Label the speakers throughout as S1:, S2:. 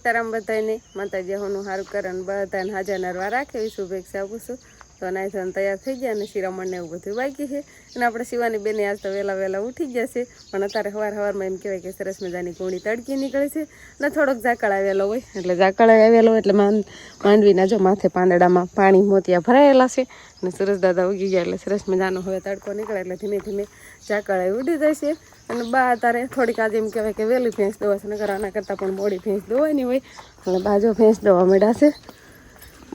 S1: સીતારામ બધાને માતાજી હોનું સારું કરે બધાને હાજર નરવા રાખે એવી શુભેચ્છા આપું છું. તો નાઈ તૈયાર થઈ ગયા અને શિરામણ ને એવું બધું બાકી છે. અને આપણે શિવાની બેને આજ તો વહેલા વહેલા ઉઠી છે. પણ અત્યારે સવાર સવારમાં એમ કહેવાય કે સરસ મજાની કોણી તડકી નીકળે છે. અને થોડોક ઝાકળ આવેલો હોય, એટલે ઝાકળ આવેલો હોય એટલે માંડ માંડવીના જો માથે પાંદડામાં પાણી મોતિયા ભરાયેલા છે. અને સરસ દાદા ઉગી ગયા એટલે સરસ મજાનો હવે તડકો નીકળે એટલે ધીમે ધીમે ઝાકળ ઉડી જાય છે. અને બા અત્યારે થોડીક આજે એમ કહેવાય કે વહેલી ભેંસ દોવા છે નગર આના કરતાં પણ મોડી ભેંસ દોવાની હોય. એટલે બાજો ભેંસ દોવા મળ્યા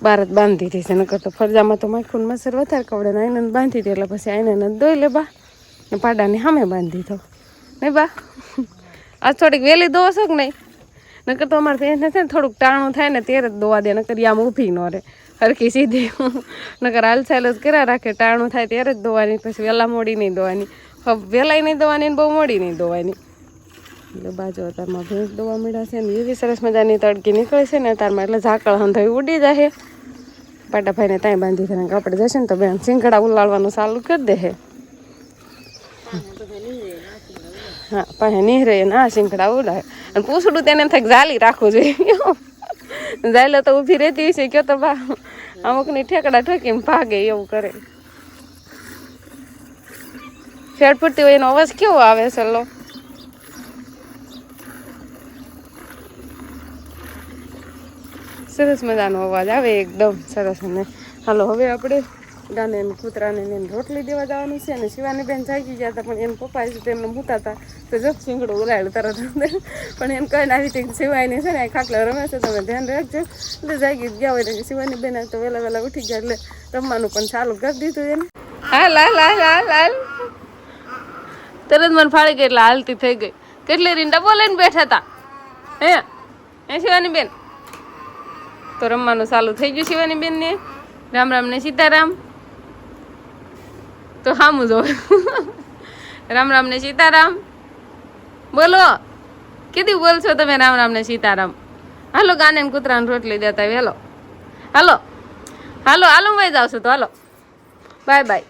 S1: બાર જ બાંધી દીધી છે. નકર તો ફરજામાં તો માખું મસર વધારે કવડે ને આઈને બાંધી દે એટલે પછી આઈને દોઈ લે બા. ને પાડાની સામે બાંધી દો નહીં બા, આજ થોડીક વહેલી દોવો છો કે નહીં? નકર તો અમારે એને છે ને થોડુંક ટાણું થાય ને ત્યારે જ દોવા દે, નકર આમ ઊભી ન રહે. હરકી સીધી. નકર હાલચાલ જ કર્યા રાખે, ટાણું થાય ત્યારે જ દોવાની પછી વહેલા મોડી નહીં દોવાની વહેલાય નહીં દોવાની ને બહુ મોડી નહીં દોવાની એટલે બાજુ અતારમાં ભેંસ દોવા મળ્યા છે ને એવી સરસ મજાની તડકી નીકળે છે ને અતારમાં એટલે ઝાકળ હંધાઈ ઉડી જાય. પાટાભાઈને ત્યાં બાંધી થઈને આપણે જશે ને તો બેન સિંગડા ઉલાળવાનું ચાલુ કરી દે હે. હા પાસે નીહરે ને આ સિંગડા ઉડાય અને પૂછડું તેને થાય ઝાલી રાખવું જોઈએ. ઝાલે તો ઊભી રહેતી છે, કયો તો બા, અમુકની ઠેકડા ઠેકીને ભાગે એવું કરે. ફેર પૂરતી હોય એનો અવાજ કેવો આવે છે, લો? સરસ મજાનો અવાજ આવે એકદમ સરસ અને હાલો, હવે આપણે ગાને એમ કૂતરાને એને રોટલી દેવા જવાની છે અને શિવાની બેન જાગી ગયા હતા, પણ એમ પપ્પા છે તેમને મૂતા હતા, તો જો શીંગડું ઉલાડ્યું તરત પણ એમ કહીને આવી રીતે શિવાયની છે ને ખાટલા રમે છે, તમે ધ્યાન રાખજો. એટલે જાગી ગયા હોય એટલે શિવાની બેન તો વહેલા વહેલા ઉઠી ગયા એટલે રમવાનું પણ ચાલુ કરી દીધું એને. હાલ હાલ હાલ હાલ હાલ. તરત મને ફાળી ગઈ એટલે હાલતી થઈ ગઈ. કેટલી રીંડા ને બેઠા હતા? હે? હે શિવાની બેન તો રમવાનું ચાલુ થઈ ગયું શિવાની બેન ને રામ રામ ને સીતારામ. તો હામું જો રામ રામ ને સીતારામ. બોલો, કીધી બોલશો તમે રામ રામ ને સીતારામ. હાલો ગાને ને કૂતરાને રોટલી દેતા હેલો, હાલો હાલો હાલો વહી જાવ છું તો હાલો. Bye bye.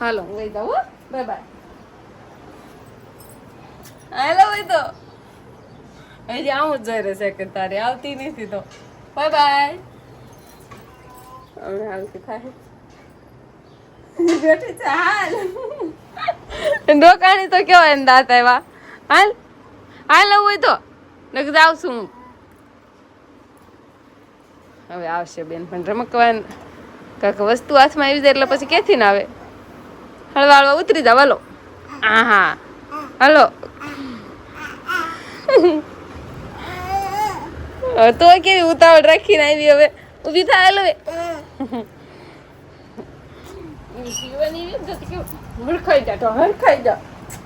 S1: હાલો વહી જાવ બાય બાય. હાલો વહી તો. હજી આવું જ જોઈ રહેશે કે તારે આવતી નથી તો. બાય બાય હમણાં આવતી થાય બેઠી છે ડોકાણી તો કેવાય ને દાંત આવ્યા હાલ હાલ આવું હોય તો નક જાવ છું હું હવે આવશે બેન પણ રમકવા કાંઈક વસ્તુ હાથમાં આવી જાય એટલે પછી ક્યાંથી ના આવે હળવા હળવા ઉતરી જાવ હાલો હા હા હાલો તો કેવી ઉતાવળ રાખીને આવી હવે? ઊભી થાય હવે હરખાઈ જા હરખાઈ જા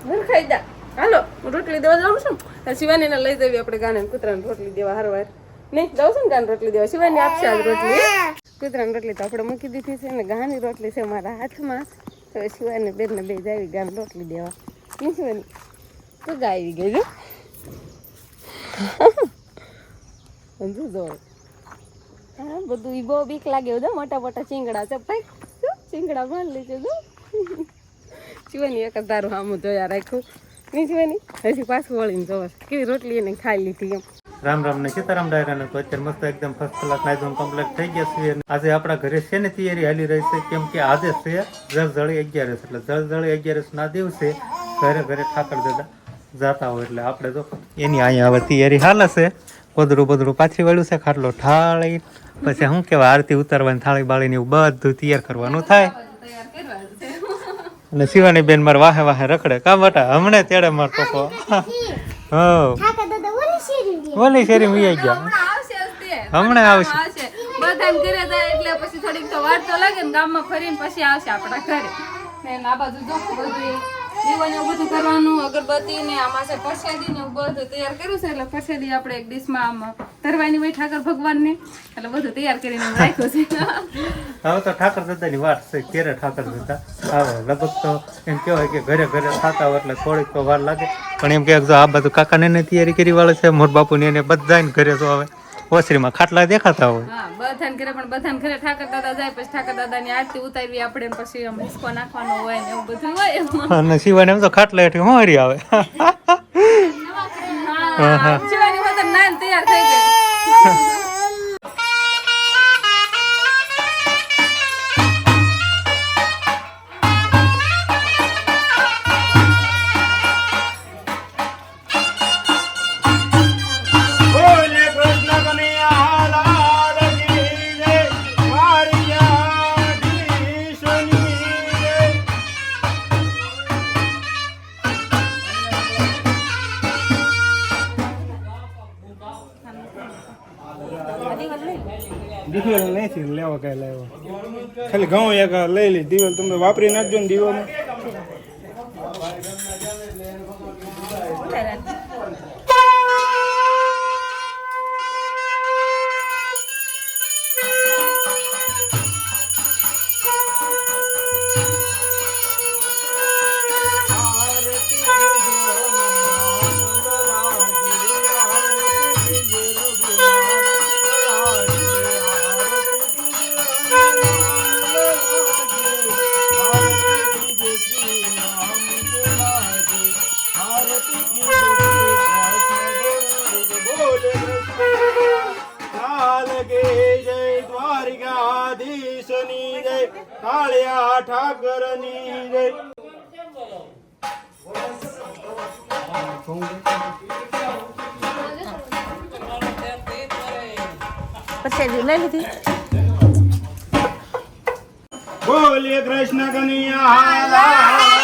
S1: હરખાઈ જા હાલો રોટલી દેવા જાઉં છું. શિવાનીને લઈ જવી આપણે ગાને કૂતરાને રોટલી દેવા હારવાર નહીં, જાઉં છું ને રોટલી દેવા. શિવાની આપશે રોટલી. કૂતરાની રોટલી તો આપણે મૂકી દીધી છે ને ગાની રોટલી છે મારા હાથમાં. તો શિવાની બેનને બે જાવી ગાને રોટલી દેવા. નહીં શિવાની? તું ગાય આવી ગઈ સમજુ જોર હા બધું ઈ બહુ બીક લાગે બધા મોટા મોટા ચીંગડા છે ભાઈ. જો ચીંગડા મારી લેજો જો જીવાની એક જ તારું આમ જોયા રાખ્યું. નહીં જીવાની હજી પાછું વળીને જોવા કેવી રોટલી એને ખાઈ લીધી એમ.
S2: રામ રામ ને સીતારામ ડાયરાને તો અત્યારે મસ્ત એકદમ ફર્સ્ટ ક્લાસ નાઇઝોન કમ્પ્લીટ થઈ ગયા છે આજે આપણા ઘરે છે ને તૈયારી હાલી રહી છે કેમ કે આજે છે જળજળી અગિયારસ એટલે જળજળી અગિયારસ ના દિવસે ઘરે ઘરે ઠાકર દાદા જાતા હોય એટલે આપણે તો એની અહીંયા હવે તૈયારી હાલે છે. પદરું બદરું પાછી વળ્યું છે ખાટલો ઠાળી. પછી શું કહેવાય આરતી ઉતારવાની થાળી બાળીને એવું બધું તૈયાર કરવાનું થાય. અને શિવાની બેન મારે વાહે વાહે રખડે. કા બટા હમણે તેડે માર પપ્પો. હો. ઓલી શેરી મી ગયા. હમણાં આવશે.
S1: આવશે. બધાને ઘરે જાય એટલે પછી થોડીક તો વાર તો લાગે ને ગામમાં ફરીને પછી આવશે આપણા ઘરે. ને આ બાજુ જો બધું. દીવાને બધું કરવાનું અગરબત્તી ને આમાં છે પ્રસાદી બધું તૈયાર કર્યું છે, એટલે પ્રસાદી આપણે એક ડીશમાં આમ ધરવાની હોય ઠાકર ભગવાનને, એટલે બધું તૈયાર કરીને
S2: હવે તો ઠાકર દાદાની વાત છે ઠાકર દાદા. આવે લગભગ તો એમ કહેવાય કે ઘરે ઘરે થતા હોય એટલે થોડીક તો વાર લાગે. પણ એમ કે આ બધું કાકાને તૈયારી કરી વાળે છે, મોર બાપુને એને બધાને ઘરે તો હવે ઓસરીમાં ખાટલા દેખાતા હોય.
S1: હા બધાને ઘરે પણ બધાને ઘરે ઠાકર દાદા જાય પછી ઠાકર દાદાની આરતી ઉતારવી આપણે પછી આમ હિસકો નાખવાનો હોય ને એવું બધું હોય
S2: અને શિવાને એમ તો ખાટલા હેઠી હોરી આવે.
S1: હા, શિવાની માતા નાન તૈયાર
S3: દિવેલ નથી લેવા કઈ લેવા. ખાલી ઘઉં એક લઈ લે. દીવેલ તમે વાપરી નાખજો ને દીવામાં. કાળિયા ઠાકરની જય.
S1: પછી લઈ લીધી.
S3: બોલીએ કૃષ્ણ કનૈયા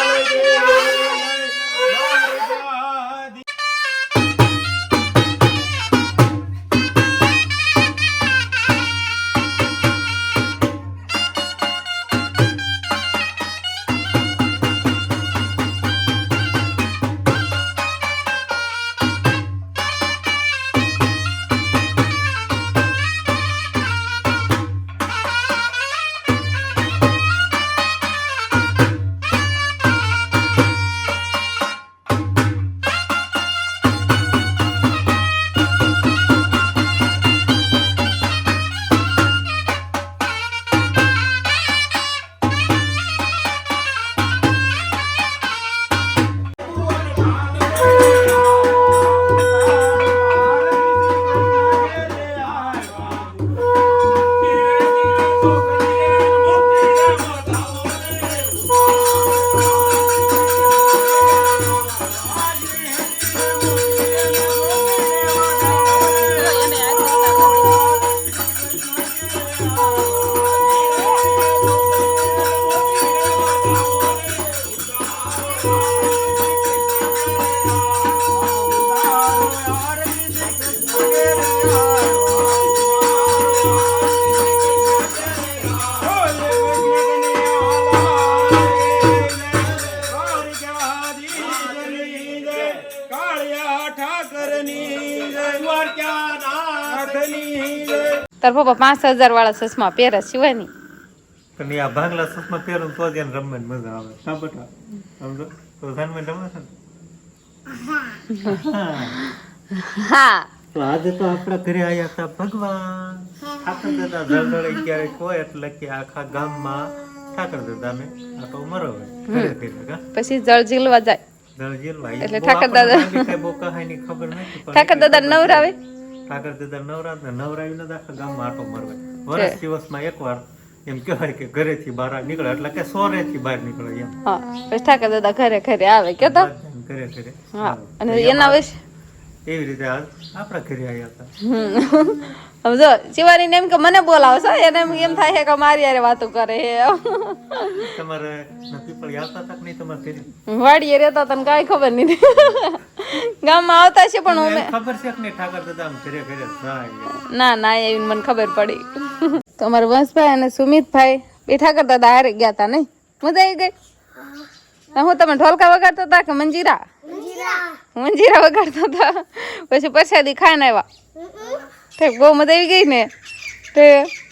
S1: તાર પપ્પા પાંચ હજાર વાળા ચશ્મા પહેરે સિવાની
S2: પણ એ આ ભાંગલા ચશ્મા પહેરો તો જ એને રમવાની મજા આવે. હા બટા. સમજો? તો ધનમાં રમે છે ને? હા.
S1: હા.
S2: તો આજે તો આપણા ઘરે આવ્યા હતા ભગવાન. ઠાકર દાદા જળદળે ક્યારેક હોય એટલે કે આખા ગામમાં ઠાકર દાદાને ઘરે ઘરે કા?
S1: પછી જળ જીલવા જાય.
S2: જળ જીલવા
S1: એટલે ઠાકર દાદા-
S2: લાગે કાંઈ બહુ કહાની ખબર નથી
S1: ઠાકર દાદા નવરાવે?
S2: ઠાકર દાદા નવરાત ને નવરાવીને જ આખા ગામમાં આટો મરવે. વર્ષ દિવસમાં એકવાર એમ કહેવાય કે ઘરેથી બહાર નીકળે એટલે કે સોરેથી બહાર નીકળે એમ.
S1: હા ઠાકર દાદા ઘરે ઘરે આવે કે તો
S2: ઘરે ઘરે.
S1: હા અને એના વિશે?
S2: એવી રીતે આપણા ઘરે આવ્યા હતા.
S1: હવે શિવાની એમ કે મને બોલાવો છો એને એમ થાય છે કે મારી યારે વાતો કરે છે.
S2: તમારે પીપળ આવતા તક નહીં તમારે ઘરે?
S1: વાડીએ રહેતા તને કાંઈ ખબર નહીં. ગામમાં આવતા છે પણ અમે
S2: ખબર છે કે નહીં ઠાકર દાદા ઘરે ઘરે
S1: ના ના એવી મને ખબર પડી. તમારે વંશભાઈ અને સુમિતભાઈ એ ઠાકર દાદા હારે ગયા હતા નહીં મજા આવી ગઈ? હું તમે ઢોલકા વગાડતા હતા કે મંજીરા? મંજીરા વગાડતા હતા. પછી પ્રસાદી ખાઈને આવ્યા. ઠીક બહુ મજા આવી ગઈ ને. તે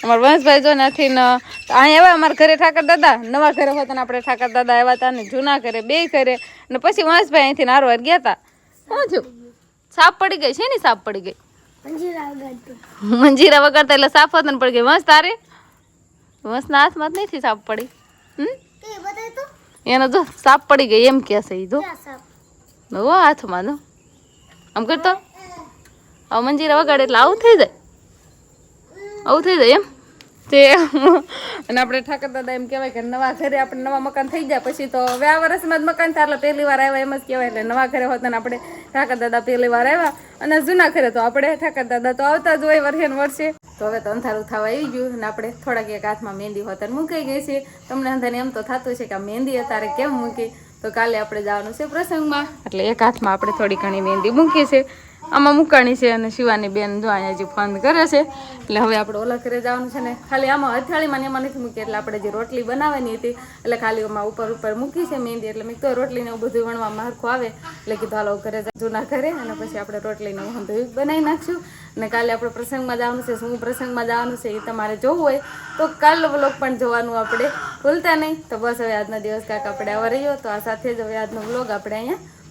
S1: અમારા વંશભાઈ જો નથી ને અહીંયા આવ્યા અમારા ઘરે ઠાકર દાદા. નવા ઘરે હોતા ને આપણે ઠાકર દાદા આવ્યા હતા ને જૂના ઘરે બે ઘરે. ને પછી વંશભાઈ અહીંથી નારવાર ગયા હતા. શું થયું? સાપ પડી ગઈ છે ને સાપ પડી ગઈ. મંજીરા વગાડતા એટલે સાફ હતા ને પડી ગઈ વંશ તારે? વંશના હાથમાં જ નથી સાપ પડી. હમ? એનો જો સાપ પડી ગઈ એમ કે છે ઈ જો. હો હાથમાં આમ કરતો? હવે મંજીરા વગાડે એટલે આવું થઈ જાય. આવું થઈ જાય એમ? તે અને આપણે ઠાકર દાદા એમ કહેવાય કે નવા ઘરે આપણે નવા મકાન થઈ જાય. પછી તો હવે આ વર્ષમાં જ મકાન થાય એટલે પહેલી વાર આવ્યા એમ જ કહેવાય. એટલે નવા ઘરે હોતા ને આપણે ઠાકર દાદા પહેલી વાર આવ્યા. અને જૂના ઘરે તો આપણે ઠાકર દાદા તો આવતા જ હોય વર્ષે વર્ષે. તો હવે તો અંધારું થવા આવી ગયું અને આપણે થોડાક એક હાથમાં મહેંદી હોતા મૂકાઈ ગઈ છે. તમને અંધારે એમ તો થતું છે કે મહેંદી અત્યારે કેમ મૂકી? તો કાલે આપણે જવાનું છે પ્રસંગમાં. એટલે એક હાથમાં આપણે થોડી ઘણી મહેંદી મૂકી છે. આમાં મૂકાણી છે અને શિવાની બેન જો અહીંયા હજી ફોન કરે છે, એટલે હવે આપણે ઓલા ઘરે જવાનું છે ને. ખાલી આમાં અથાળીમાં ને એમાં નથી મૂકી એટલે આપણે જે રોટલી બનાવવાની હતી, એટલે ખાલી આમાં ઉપર ઉપર મૂકી છે મહેંદી, એટલે મેં તો રોટલીને એવું બધું વણવામાં હરખું આવે. એટલે કીધું, હાલો, ઘરે જૂના ઘરે, અને પછી આપણે રોટલીને હું બનાવી નાખશું. અને કાલે આપણે પ્રસંગમાં જવાનું છે, શું પ્રસંગમાં જવાનું છે એ તમારે જોવું હોય, તો કાલનો બ્લોગ પણ જોવાનું આપણે ભૂલતા નહીં. તો બસ હવે આજનો દિવસ કાંક આપણે આવા રહ્યો, તો આ સાથે જ હવે આજનો વ્લોગ આપણે અહીંયા